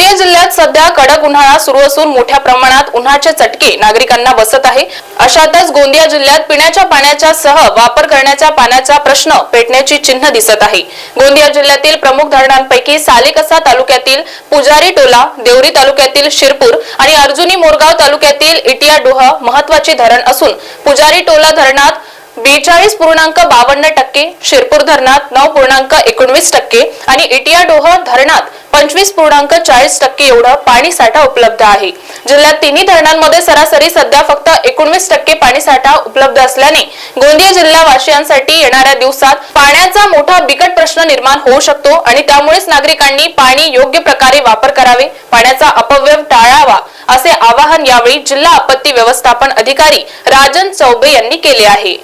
गोंदिया जिल्ह्यात सध्या कडक उन्हाळा सुरू असून मोठ्या प्रमाणात उन्हाचे चटके नागरिकांना बसत आहे. अशातच गोंदिया जिल्ह्यात पिण्याच्या पाण्याच्या सह वापर करण्याच्या पाण्याचा प्रश्न पेटण्याची चिन्ह दिसत आहे. गोंदिया जिल्ह्यातील प्रमुख धरणांपैकी सालेकसा तालुक्यातील पुजारी टोला देवरी तालुक्यातील शिरपूर आणि अर्जुनी मोरगाव तालुक्यातील इटिया डोह महत्वाची धरण असून पुजारी टोला धरणात बेचाळीस पूर्णांक बावन्न टक्के शिरपूर धरणात नऊ पूर्णांक एकोणवीस टक्के आणि इटिया डोह धरणात पंचवीस पूर्णांक चाळीस टक्के एवढं पाणी साठा उपलब्ध आहे. जिल्ह्यात तिन्ही धरणांमध्ये सरासरी सध्या फक्त एकोणवीस टक्के पाणी साठा उपलब्ध असल्याने गोंदिया जिल्हा वासियांसाठी येणाऱ्या दिवसात पाण्याचा मोठा बिकट प्रश्न निर्माण होऊ शकतो आणि त्यामुळेच नागरिकांनी पाणी योग्य प्रकारे वापर करावे पाण्याचा अपव्यय टाळावा असे आवाहन यावेळी जिल्हा आपत्ती व्यवस्थापन अधिकारी राजन चौबे यांनी केले आहे.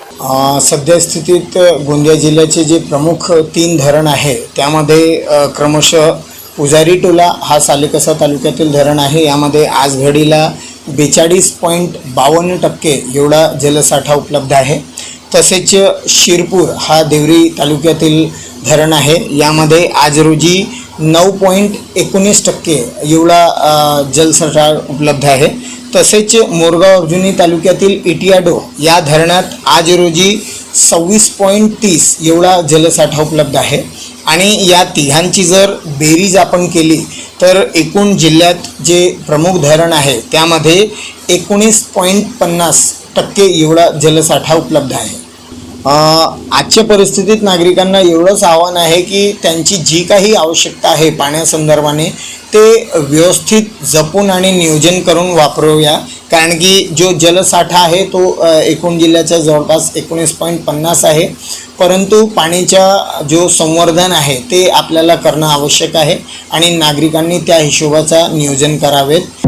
सध्या स्थितीत गोंदिया जिल्ह्याचे जे प्रमुख तीन धरण आहे त्यामध्ये क्रमशः पुजारी टोला हा सालेकसा तालुक्यातील धरण आहे. यामध्ये आज घडीला बेचाळीस पॉईंट बावन्न टक्के एवढा जलसाठा उपलब्ध आहे. तसेच शिरपूर हा देवरी तालुक्यातील धरण आहे. यामध्ये आज रोजी नऊ पॉईंट एकोणीस टक्के एवढा जलसाठा उपलब्ध आहे. तसेच मोरगाव अर्जुनी तालुक्यातील इटियाडो या धरणात आज रोजी सव्वीस पॉईंट तीस एवढा जलसाठा उपलब्ध आहे. आणि या तिघांची जर बेरीज आपण केली तर एकूण जिल्ह्यात जे प्रमुख धरण आहे त्यामध्ये एकोणीस पॉईंट पन्नास टक्के एवढा जलसाठा उपलब्ध आहे. आजच्या परिस्थितीत नागरिकांना एवढंच आव्हान आहे की त्यांची जी काही आवश्यकता आहे पाण्यासंदर्भाने ते व्यवस्थित जपून आणि नियोजन करून वापरूया. कारण की जो जलसाठा आहे तो एकूण जिल्ह्याच्या जवळपास एकोणीस पॉईंट पन्नास आहे. परंतु पाण्याच्या जो संवर्धन आहे ते आपल्याला करणं आवश्यक आहे आणि नागरिकांनी त्या हिशोबाचा नियोजन करावेत.